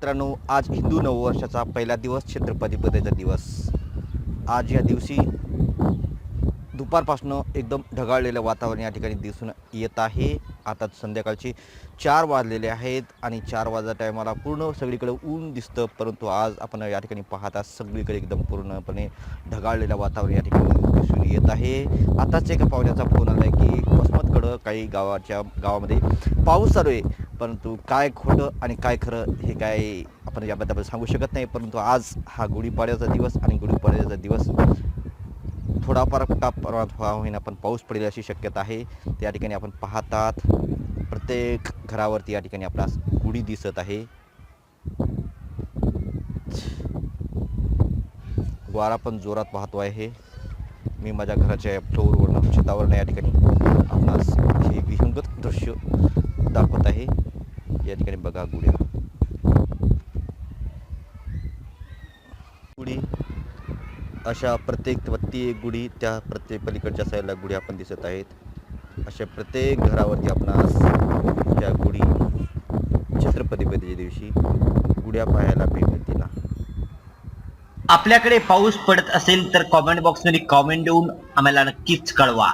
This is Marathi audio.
मित्रांनो आज हिंदू नववर्षाचा पहिला दिवस छत्रपती पदाचा दिवस. आज या दिवशी दुपारपासनं एकदम ढगाळलेलं वातावरण या ठिकाणी दिसून येत आहे. आता संध्याकाळचे चार वाजलेले आहेत आणि चार वाजता टायमाला पूर्ण सगळीकडे ऊन दिसतं परंतु आज आपण या ठिकाणी पाहता सगळीकडे एकदम पूर्णपणे ढगाळलेलं वातावरण या ठिकाणी दिसून येत आहे. आताच एका पाहुण्याचा फोन आला आहे की वसमतकडं काही गावाच्या गावामध्ये पाऊस चालू आहे. परंतु काय खोटं आणि काय खरं हे काय आपण याबद्दल सांगू शकत नाही. परंतु आज हा गुढीपाड्याचा दिवस आणि गुढीपाड्याचा दिवस थोडाफार का प्रमाणात व्हावा होईना पण पाऊस पडेल अशी शक्यता आहे. त्या ठिकाणी आपण पाहतात प्रत्येक घरावरती या ठिकाणी आपणास गुढी दिसत आहे. वारा पण जोरात वाहतो आहे. मी माझ्या घराच्या फ्लोअरवरनं छतावरनं या ठिकाणी आपणास हे या ठिकाणी बघा गुढ्या. गुढी अशा प्रत्येक प्रत्येक एक गुढी त्या प्रत्येक पलीकडच्या साईडला गुढी आपण दिसत आहेत. अशा प्रत्येक घरावरती आपणास त्या गुढी छत्रपतीपतीच्या दिवशी गुढ्या पाहायला मिळतील आपल्याकडे पाऊस पडत असेल तर कॉमेंट बॉक्समध्ये कॉमेंट देऊन आम्हाला नक्कीच कळवा.